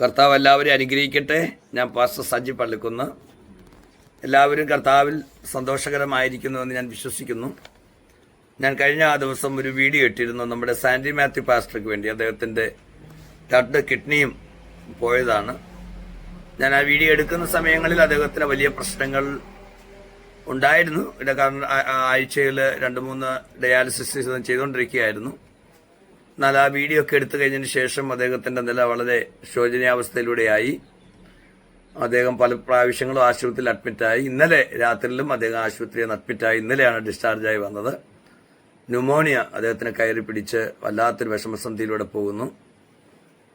കർത്താവ് എല്ലാവരെയും അനുഗ്രഹിക്കട്ടെ. ഞാൻ പാസ്റ്റർ സജി പള്ളിക്കുന്ന്. എല്ലാവരും കർത്താവിൽ സന്തോഷകരമായിരിക്കുന്നുവെന്ന് ഞാൻ വിശ്വസിക്കുന്നു. ഞാൻ കഴിഞ്ഞ ആ ദിവസം ഒരു വീഡിയോ ഇട്ടിരുന്നു. നമ്മുടെ സാൻഡി മാത്യു പാസ്റ്റർക്ക് വേണ്ടി. അദ്ദേഹത്തിന്റെ രണ്ട് കിഡ്നിയും പോയതാണ്. ഞാൻ ആ വീഡിയോ എടുക്കുന്ന സമയങ്ങളിൽ അദ്ദേഹത്തിന് വലിയ പ്രശ്നങ്ങൾ ഉണ്ടായിരുന്നു. ഇട കാരണം ആഴ്ചയിൽ രണ്ട് മൂന്ന് ഡയാലിസിസ് ചെയ്തുകൊണ്ടിരിക്കുകയായിരുന്നു. എന്നാൽ ആ വീഡിയോ ഒക്കെ എടുത്തു കഴിഞ്ഞതിന് ശേഷം അദ്ദേഹത്തിന്റെ നില വളരെ ശോചനീയാവസ്ഥയിലൂടെയായി. അദ്ദേഹം പല പ്രാവശ്യങ്ങളും ആശുപത്രിയിൽ അഡ്മിറ്റായി. ഇന്നലെ രാത്രിയിലും അദ്ദേഹം ആശുപത്രിയിൽ അഡ്മിറ്റായി. ഇന്നലെയാണ് ഡിസ്ചാർജായി വന്നത്. ന്യൂമോണിയ അദ്ദേഹത്തിന് കയറി പിടിച്ച് വല്ലാത്തൊരു വിഷമസന്ധിയിലൂടെ പോകുന്നു.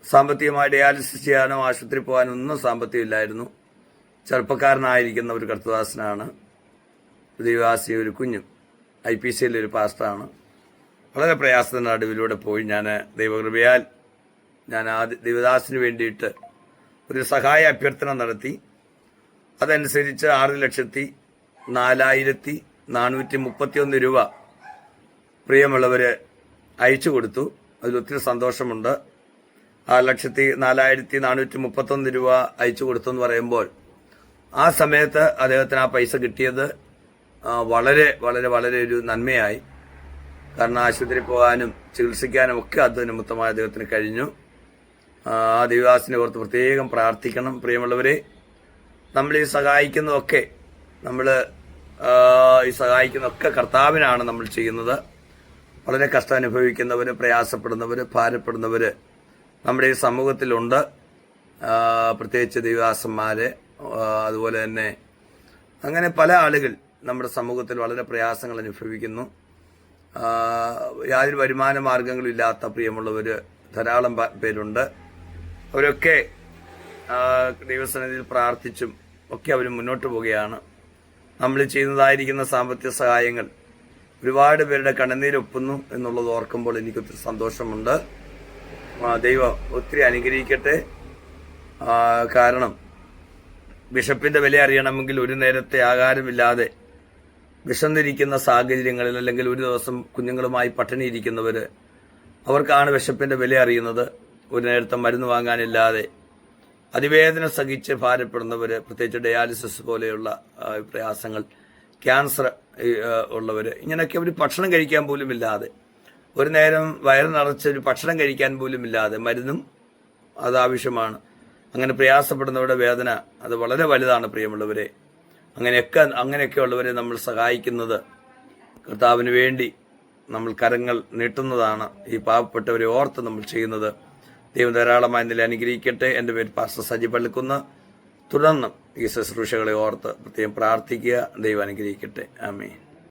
സാമ്പത്തികമായി ഡയാലിസിസ് ചെയ്യാനോ ആശുപത്രി പോകാനോ ഒന്നും സാമ്പത്തികമില്ലായിരുന്നു. ചെറുപ്പക്കാരനായിരിക്കുന്ന ഒരു കർത്തദാസനാണ് ദ്വീവാസി ഒരു കുഞ്ഞും. ഐ പി സിയിലൊരു പാസ്റ്റാണ് വളരെ പ്രയാസത്തിന്റെ നടുവിലൂടെ പോയി ഞാൻ ദൈവകൃപയാൽ ഞാൻ ആ ദേവദാസിന് വേണ്ടിയിട്ട് ഒരു സഹായ അഭ്യർത്ഥന നടത്തി. അതനുസരിച്ച് ആറ് ലക്ഷത്തി നാലായിരത്തി നാനൂറ്റി മുപ്പത്തിയൊന്ന് രൂപ പ്രിയമുള്ളവർ അയച്ചു കൊടുത്തു. അതിലൊത്തിരി സന്തോഷമുണ്ട്. ആറ് ലക്ഷത്തി നാലായിരത്തി നാനൂറ്റി മുപ്പത്തൊന്ന് രൂപ അയച്ചു കൊടുത്തു എന്ന് പറയുമ്പോൾ ആ സമയത്ത് അദ്ദേഹത്തിന് ആ പൈസ കിട്ടിയത് വളരെ വളരെ വളരെ ഒരു നന്മയായി. കാരണം ആശുപത്രി പോകാനും ചികിത്സിക്കാനും ഒക്കെ അത് നിമിത്തമായ അദ്ദേഹത്തിന് കഴിഞ്ഞു. ആ ദൈവദാസിനെ ഓർത്ത് പ്രത്യേകം പ്രാർത്ഥിക്കണം പ്രിയമുള്ളവരെ. നമ്മൾ ഈ സഹായിക്കുന്നതൊക്കെ നമ്മൾ ഈ സഹായിക്കുന്നതൊക്കെ കർത്താവിനാണ് നമ്മൾ ചെയ്യുന്നത്. വളരെ കഷ്ടം അനുഭവിക്കുന്നവർ പ്രയാസപ്പെടുന്നവർ ഭാരപ്പെടുന്നവർ നമ്മുടെ ഈ സമൂഹത്തിലുണ്ട്. പ്രത്യേകിച്ച് ദൈവദാസന്മാർ അതുപോലെ തന്നെ അങ്ങനെ പല ആളുകൾ നമ്മുടെ സമൂഹത്തിൽ വളരെ പ്രയാസങ്ങൾ അനുഭവിക്കുന്നു. യാതൊരു വരുമാന മാർഗങ്ങളും ഇല്ലാത്ത പ്രിയമുള്ളവർ ധാരാളം പേരുണ്ട്. അവരൊക്കെ ദൈവസന്നിധിയിൽ പ്രാർത്ഥിച്ചും ഒക്കെ അവർ മുന്നോട്ട് പോവുകയാണ്. നമ്മൾ ചെയ്യുന്നതായിരിക്കുന്ന സാമ്പത്തിക സഹായങ്ങൾ ഒരുപാട് പേരുടെ കണ്ണുനീരൊപ്പുന്നു എന്നുള്ളത് ഓർക്കുമ്പോൾ എനിക്ക് ഒത്തിരി സന്തോഷമുണ്ട്. ദൈവം ഒത്തിരി അനുഗ്രഹിക്കട്ടെ. കാരണം ബിഷപ്പിന്റെ വില അറിയണമെങ്കിൽ ഒരു നേരത്തെ ആഹാരമില്ലാതെ വിശന്നിരിക്കുന്ന സാഹചര്യങ്ങളിൽ അല്ലെങ്കിൽ ഒരു ദിവസം കുഞ്ഞുങ്ങളുമായി പട്ടിണിയിരിക്കുന്നവർ അവർക്കാണ് വിശപ്പിന്റെ വില അറിയുന്നത്. ഒരു നേരത്തെ മരുന്ന് വാങ്ങാനില്ലാതെ അതിവേദന സഹിച്ച് ഭാരപ്പെടുന്നവർ പ്രത്യേകിച്ച് ഡയാലിസിസ് പോലെയുള്ള പ്രയാസങ്ങൾ ക്യാൻസർ ഉള്ളവർ ഇങ്ങനെയൊക്കെ അവർ ഭക്ഷണം കഴിക്കാൻ പോലും ഇല്ലാതെ ഒരു നേരം വയറ് നിറച്ച് ഒരു ഭക്ഷണം കഴിക്കാൻ പോലും ഇല്ലാതെ മരുന്നും അത് ആവശ്യമാണ് അങ്ങനെ പ്രയാസപ്പെടുന്നവരുടെ വേദന അത് വളരെ വലുതാണ് പ്രിയമുള്ളവരെ. അങ്ങനെയൊക്കെ അങ്ങനെയൊക്കെയുള്ളവരെ നമ്മൾ സഹായിക്കുന്നത് കർത്താവിന് വേണ്ടി നമ്മൾ കരങ്ങൾ നീട്ടുന്നതാണ് ഈ പാവപ്പെട്ടവരെ ഓർത്ത് നമ്മൾ ചെയ്യുന്നത്. ദൈവം ധാരാളമായി നില അനുഗ്രഹിക്കട്ടെ. എന്റെ പേര് പാസ്റ്റർ സജി പള്ളിക്കുന്ന്. തുടർന്നും ഈ ശുശ്രൂഷകളെ ഓർത്ത് പ്രത്യേകം പ്രാർത്ഥിക്കുക. ദൈവം അനുഗ്രഹിക്കട്ടെ. ആമേൻ.